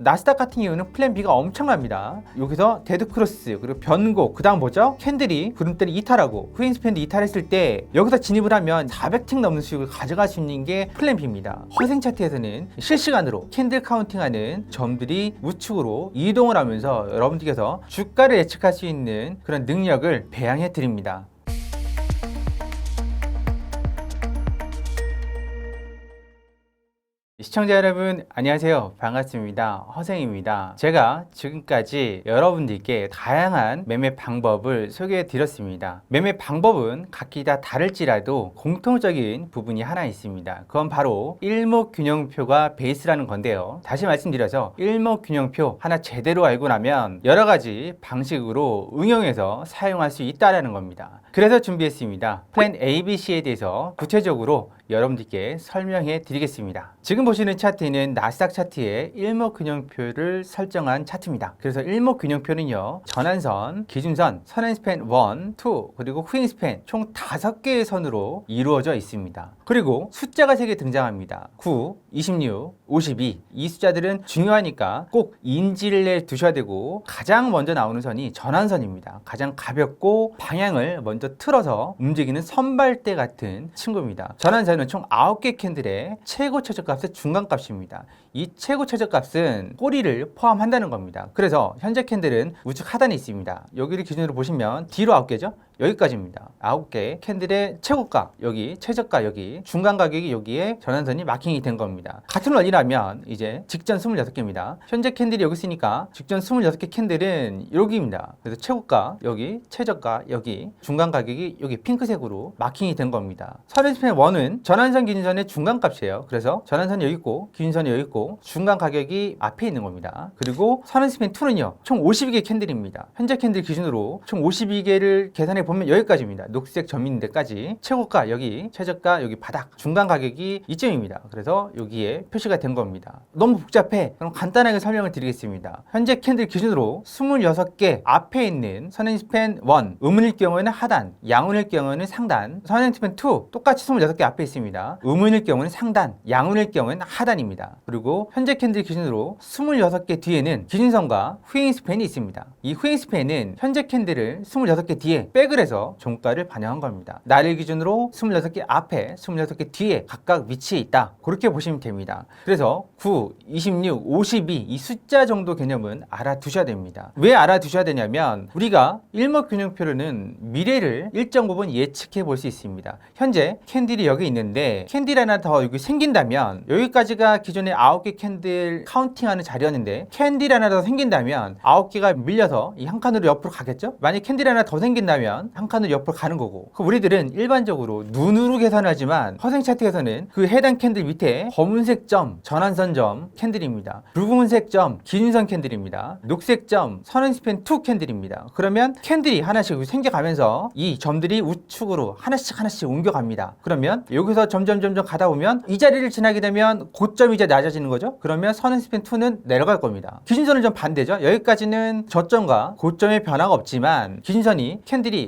나스닥 같은 경우는 플랜 B가 엄청납니다. 여기서 데드 크로스 그리고 변곡 그다음 뭐죠? 캔들이 구름대를 이탈하고 후잉스팬도 이탈했을 때 여기서 진입을 하면 400틱 넘는 수익을 가져갈 수 있는 게 플랜 B입니다. 허생 차트에서는 실시간으로 캔들 카운팅하는 점들이 우측으로 이동을 하면서 여러분들께서 주가를 예측할 수 있는 그런 능력을 배양해 드립니다. 시청자 여러분 안녕하세요. 반갑습니다. 허생입니다. 제가 지금까지 여러분들께 다양한 매매 방법을 소개해 드렸습니다. 매매 방법은 각기 다 다를지라도 공통적인 부분이 하나 있습니다. 그건 바로 일목균형표가 베이스라는 건데요. 다시 말씀드려서 일목균형표 하나 제대로 알고 나면 여러 가지 방식으로 응용해서 사용할 수 있다는 겁니다. 그래서 준비했습니다. 플랜 ABC에 대해서 구체적으로 여러분들께 설명해 드리겠습니다. 지금 보시는 차트는 나스닥 차트의 일목균형표를 설정한 차트입니다. 그래서 일목균형표는요, 전환선, 기준선, 선행스팬 1, 2, 그리고 후행스팬 총 5개의 선으로 이루어져 있습니다. 그리고 숫자가 3개 등장합니다. 9, 26, 52. 이 숫자들은 중요하니까 꼭 인지를 내 두셔야 되고 가장 먼저 나오는 선이 전환선입니다. 가장 가볍고 방향을 먼저 틀어서 움직이는 선발대 같은 친구입니다. 전환선 은총 9개 캔들의 최고 최저값의 중간값입니다. 이 최고 최저값은 꼬리를 포함한다는 겁니다. 그래서 현재 캔들은 우측 하단에 있습니다. 여기를 기준으로 보시면 뒤로 9개죠? 여기까지입니다. 9개 캔들의 최고가 여기 최저가 여기 중간 가격이 여기에 전환선이 마킹이 된 겁니다. 같은 원리라면 이제 직전 26개입니다. 현재 캔들이 여기 있으니까 직전 26개 캔들은 여기입니다. 그래서 최고가 여기 최저가 여기 중간 가격이 여기 핑크색으로 마킹이 된 겁니다. 서렌스펜 1은 전환선 기준선의 중간 값이에요. 그래서 전환선이 여기 있고 기준선이 여기 있고 중간 가격이 앞에 있는 겁니다. 그리고 서렌스펜 2는요. 총 52개 캔들입니다. 현재 캔들 기준으로 총 52개를 계산해 보면 여기까지입니다. 녹색 점인 데까지 최고가 여기 최저가 여기 바닥 중간 가격이 이점입니다. 그래서 여기에 표시가 된 겁니다. 너무 복잡해. 그럼 간단하게 설명을 드리겠습니다. 현재 캔들 기준으로 26개 앞에 있는 선행스팬 1 음운일 경우에는 하단, 양운일 경우에는 상단, 선행스팬 2 똑같이 26개 앞에 있습니다. 음운일 경우는 상단, 양운일 경우에는 하단입니다. 그리고 현재 캔들 기준으로 26개 뒤에는 기준선과 후잉 스팬이 있습니다. 이 후잉 스팬은 현재 캔들을 26개 뒤에 백을 해서 종가를 반영한 겁니다. 날일 기준으로 26개 앞에 26개 뒤에 각각 위치해 있다. 그렇게 보시면 됩니다. 그래서 9, 26, 52 이 숫자 정도 개념은 알아두셔야 됩니다. 왜 알아두셔야 되냐면 우리가 일목균형표로는 미래를 일정 부분 예측해 볼 수 있습니다. 현재 캔들이 여기 있는데 캔들 하나 더 여기 생긴다면 여기까지가 기존의 9개 캔들 카운팅하는 자리였는데 캔들 하나 더 생긴다면 9개가 밀려서 이 한 칸으로 옆으로 가겠죠? 만약 캔들 하나 더 생긴다면 한 칸으로 옆으로 가는 거고 그 우리들은 일반적으로 눈으로 계산하지만 허생 차트에서는 그 해당 캔들 밑에 검은색 점 전환선 점 캔들입니다. 붉은색 점 기준선 캔들입니다. 녹색 점 선행스팬 2 캔들입니다. 그러면 캔들이 하나씩 생겨가면서 이 점들이 우측으로 하나씩 하나씩 옮겨갑니다. 그러면 여기서 점점 점점 가다 보면 이 자리를 지나게 되면 고점이 이제 낮아지는 거죠. 그러면 선행스팬 2는 내려갈 겁니다. 기준선은 좀 반대죠. 여기까지는 저점과 고점의 변화가 없지만 기준선이 캔들이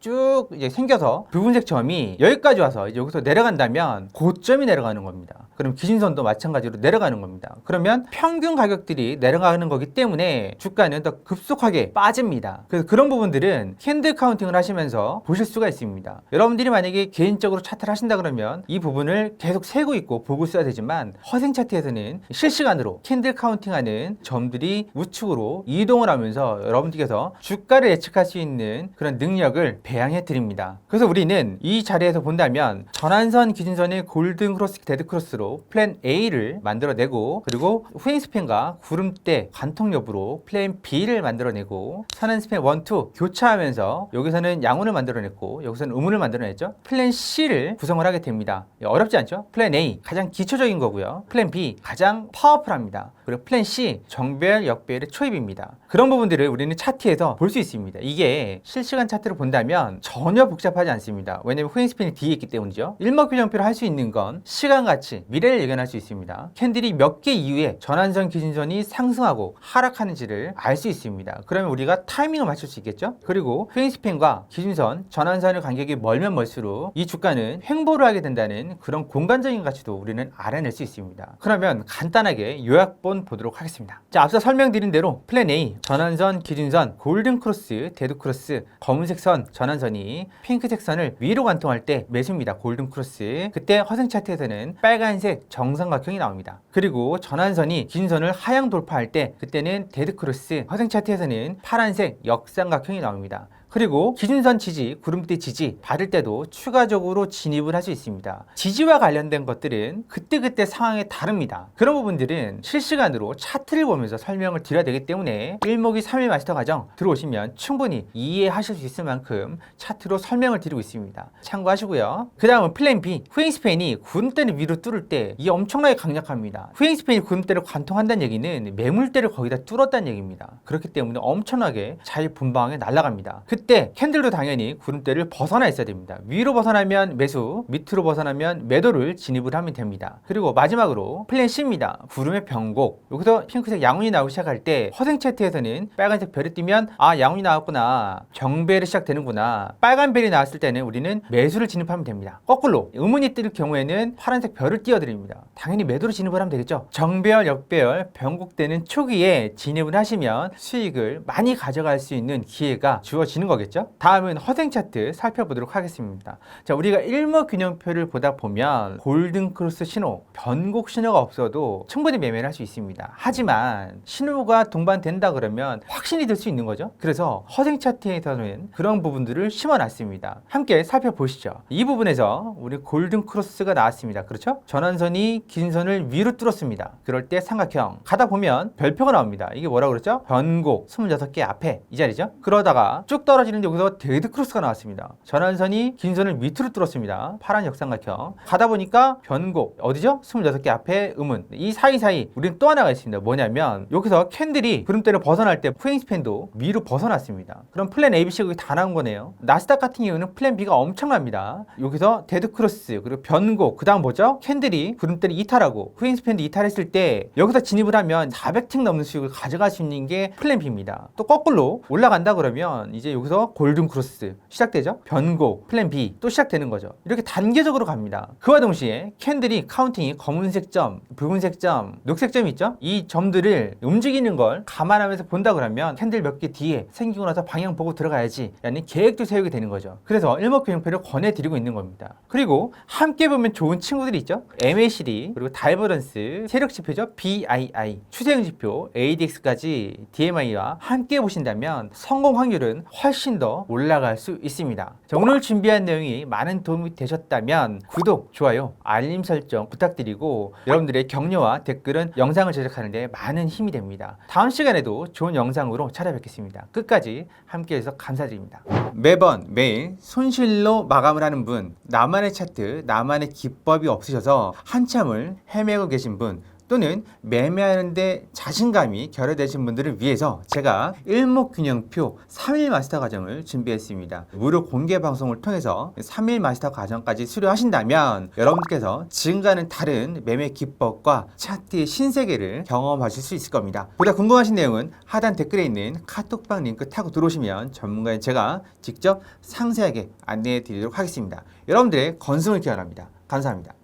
쭉 이제 생겨서 붉은색 점이 여기까지 와서 이제 여기서 내려간다면 고점이 내려가는 겁니다. 그럼 기준선도 마찬가지로 내려가는 겁니다. 그러면 평균 가격들이 내려가는 거기 때문에 주가는 더 급속하게 빠집니다. 그래서 그런 부분들은 캔들 카운팅을 하시면서 보실 수가 있습니다. 여러분들이 만약에 개인적으로 차트를 하신다 그러면 이 부분을 계속 세고 있고 보고 써야 되지만 허생 차트에서는 실시간으로 캔들 카운팅하는 점들이 우측으로 이동을 하면서 여러분들께서 주가를 예측할 수 있는 그런 능력을 배양해 드립니다. 그래서 우리는 이 자리에서 본다면 전환선 기준선의 골든 크로스 데드 크로스로 플랜 A를 만들어내고 그리고 후행 스팬과 구름대 관통 여부로 플랜 B를 만들어내고 선행 스팬 1, 2 교차하면서 여기서는 양운을 만들어냈고 여기서는 음운을 만들어냈죠. 플랜 C를 구성을 하게 됩니다. 어렵지 않죠? 플랜 A 가장 기초적인 거고요. 플랜 B 가장 파워풀합니다. 그리고 플랜 C 정별 역별의 초입입니다. 그런 부분들을 우리는 차트에서 볼 수 있습니다. 이게 실시간 차트를 본다면 하면 전혀 복잡하지 않습니다. 왜냐면 후행스팬이 뒤에 있기 때문이죠. 일목균형표를 할수 있는 건 시간같이 미래를 예견할 수 있습니다. 캔들이 몇 개 이후에 전환선 기준선이 상승하고 하락하는지를 알 수 있습니다. 그러면 우리가 타이밍을 맞출 수 있겠죠? 그리고 후행스팬과 기준선, 전환선의 간격이 멀면 멀수록 이 주가는 횡보를 하게 된다는 그런 공간적인 가치도 우리는 알아낼 수 있습니다. 그러면 간단하게 요약본 보도록 하겠습니다. 자, 앞서 설명드린 대로 플랜 A, 전환선, 기준선, 골든 크로스, 데드 크로스, 검은색 선, 전환선 이 핑크색 선을 위로 관통할 때 매수입니다. 골든 크로스. 그때 허생 차트에서는 빨간색 정삼각형이 나옵니다. 그리고 전환선이 기준선을 하향 돌파할 때 그때는 데드 크로스, 허생 차트에서는 파란색 역삼각형이 나옵니다. 그리고 기준선 지지, 구름대 지지 받을 때도 추가적으로 진입을 할 수 있습니다. 지지와 관련된 것들은 그때그때 상황에 다릅니다. 그런 부분들은 실시간으로 차트를 보면서 설명을 드려야 되기 때문에 일목이 3일 마스터 과정 들어오시면 충분히 이해하실 수 있을 만큼 차트로 설명을 드리고 있습니다. 참고하시고요. 그 다음은 플랜 B. 후행스팬이 구름대를 위로 뚫을 때 이 엄청나게 강력합니다. 후행스팬이 구름대를 관통한다는 얘기는 매물대를 거기다 뚫었다는 얘기입니다. 그렇기 때문에 엄청나게 자유분방하게 날아갑니다. 그때 캔들도 당연히 구름대를 벗어나 있어야 됩니다. 위로 벗어나면 매수, 밑으로 벗어나면 매도를 진입을 하면 됩니다. 그리고 마지막으로 플랜 C입니다. 구름의 변곡. 여기서 핑크색 양운이 나오기 시작할 때 허생 차트에서는 빨간색 별이 뜨면 아 양운이 나왔구나. 정배를 시작되는구나. 빨간 별이 나왔을 때는 우리는 매수를 진입하면 됩니다. 거꾸로 의문이 뜰 경우에는 파란색 별을 띄워드립니다. 당연히 매도로 진입을 하면 되겠죠. 정배열, 역배열, 변곡되는 초기에 진입을 하시면 수익을 많이 가져갈 수 있는 기회가 주어지는 거겠죠. 다음은 허생 차트 살펴보도록 하겠습니다. 자, 우리가 일목균형표를 보다 보면 골든 크로스 신호, 변곡 신호가 없어도 충분히 매매를 할 수 있습니다. 하지만 신호가 동반된다 그러면 확신이 들수 있는 거죠. 그래서 허생 차트에서는 그런 부분들을 심어놨습니다. 함께 살펴보시죠. 이 부분에서 우리 골든 크로스가 나왔습니다. 그렇죠? 전환선이 기준선을 위로 뚫었습니다. 그럴 때 삼각형 가다 보면 별표가 나옵니다. 이게 뭐라고 그랬죠? 변곡 26개 앞에 이 자리죠. 그러다가 쭉 떨어 지는데 여기서 데드 크로스가 나왔습니다. 전환선이 기준선을 밑으로 뚫었습니다. 파란 역삼각형 가다 보니까 변곡 어디죠? 26개 앞에 음운 이 사이사이 우리는 또 하나가 있습니다. 뭐냐면 여기서 캔들이 구름대를 벗어날 때 후행스팬도 위로 벗어났습니다. 그럼 플랜 A, B, C가 여기 다 나온 거네요. 나스닥 같은 경우는 플랜 B가 엄청납니다. 여기서 데드 크로스 그리고 변곡 그 다음 뭐죠? 캔들이 구름대를 이탈하고 후행스팬도 이탈했을 때 여기서 진입을 하면 400틱 넘는 수익을 가져갈 수 있는 게 플랜 B입니다. 또 거꾸로 올라간다 그러면 이제 여기서 골든 크로스 시작되죠? 변곡 플랜 B 또 시작되는 거죠. 이렇게 단계적으로 갑니다. 그와 동시에 캔들이 카운팅이 검은색 점, 붉은색 점, 녹색 점이 있죠? 이 점들을 움직이는 걸 감안하면서 본다 그러면 캔들 몇 개 뒤에 생기고 나서 방향 보고 들어가야지 라는 계획도 세우게 되는 거죠. 그래서 일목균형표를 권해드리고 있는 겁니다. 그리고 함께 보면 좋은 친구들이 있죠? MACD 그리고 다이버런스 세력 지표죠? BII 추세형 지표 ADX까지 DMI와 함께 보신다면 성공 확률은 훨씬 더 올라갈 수 있습니다. 자, 오늘 준비한 내용이 많은 도움이 되셨다면 구독, 좋아요, 알림 설정 부탁드리고 여러분들의 격려와 댓글은 영상을 제작하는 데 많은 힘이 됩니다. 다음 시간에도 좋은 영상으로 찾아뵙겠습니다. 끝까지 함께 해 주셔서 감사드립니다. 매번 매일 손실로 마감을 하는 분, 나만의 차트, 나만의 기법이 없으셔서 한참을 헤매고 계신 분, 또는 매매하는데 자신감이 결여되신 분들을 위해서 제가 일목균형표 3일 마스터 과정을 준비했습니다. 무료 공개 방송을 통해서 3일 마스터 과정까지 수료하신다면 여러분께서 지금과는 다른 매매 기법과 차트의 신세계를 경험하실 수 있을 겁니다. 보다 궁금하신 내용은 하단 댓글에 있는 카톡방 링크 타고 들어오시면 전문가인 제가 직접 상세하게 안내해 드리도록 하겠습니다. 여러분들의 건승을 기원합니다. 감사합니다.